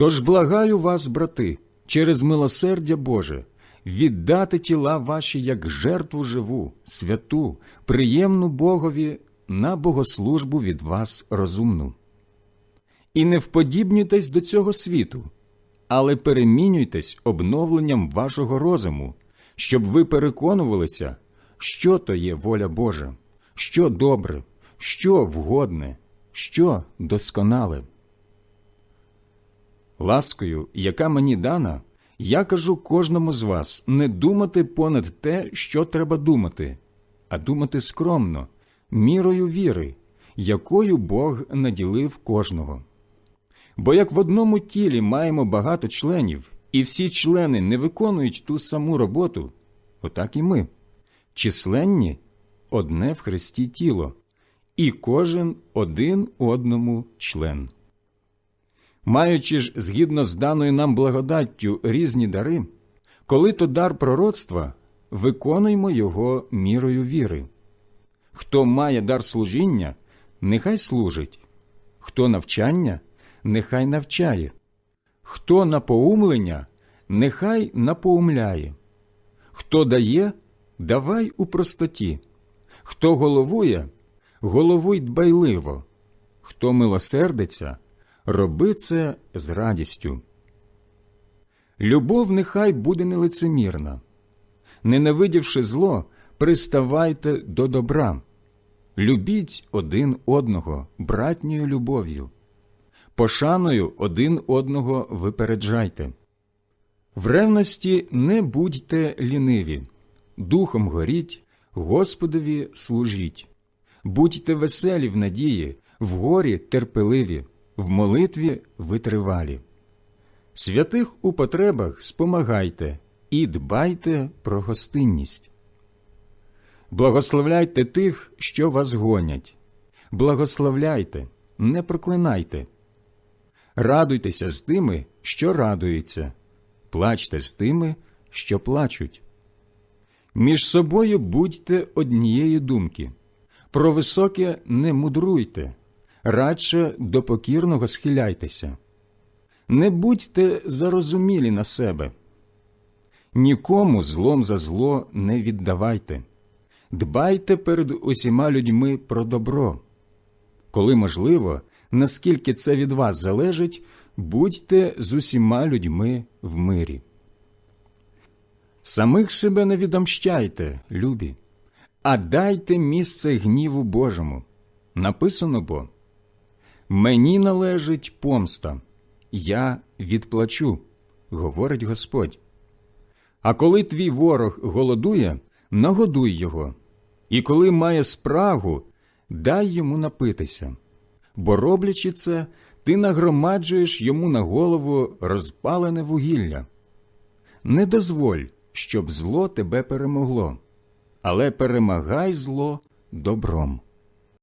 Тож благаю вас, брати, через милосердя Боже, віддати тіла ваші як жертву живу, святу, приємну Богові на богослужбу від вас розумну. І не вподібнюйтесь до цього світу, але перемінюйтесь обновленням вашого розуму, щоб ви переконувалися, що то є воля Божа, що добре, що вгодне, що досконале. Ласкою, яка мені дана, я кажу кожному з вас не думати понад те, що треба думати, а думати скромно, мірою віри, якою Бог наділив кожного. Бо як в одному тілі маємо багато членів, і всі члени не виконують ту саму роботу, отак і ми, численні одне в Христі тіло, і кожен один одному член. Маючи ж згідно з даною нам благодаттю різні дари, коли то дар пророцтва, виконуймо його мірою віри. Хто має дар служіння, нехай служить, хто навчання, нехай навчає, хто напоумлення, нехай напоумляє, хто дає, давай у простоті, хто головує, головуй дбайливо, хто милосердиться, роби це з радістю. Любов нехай буде нелицемірна. Ненавидівши зло, приставайте до добра. Любіть один одного братньою любов'ю. Пошаною один одного випереджайте. В ревності не будьте ліниві, духом горіть, Господові служіть. Будьте веселі в надії, в горі терпеливі, в молитві витривалі. Святих у потребах спомагайте і дбайте про гостинність. Благословляйте тих, що вас гонять, благословляйте, не проклинайте. Радуйтеся з тими, що радуються, плачте з тими, що плачуть. Між собою будьте однієї думки, про високе не мудруйте, радше до покірного схиляйтеся. Не будьте зарозумілі на себе. Нікому злом за зло не віддавайте, дбайте перед усіма людьми про добро. Коли можливо, наскільки це від вас залежить, будьте з усіма людьми в мирі. Самих себе не відомщайте, любі, а дайте місце гніву Божому. Написано бо Мені належить помста, я відплачу, говорить Господь. А коли твій ворог голодує, нагодуй його, і коли має спрагу, дай йому напитися, бо, роблячи це, ти нагромаджуєш йому на голову розпалене вугілля. Не дозволь, щоб зло тебе перемогло, але перемагай зло добром.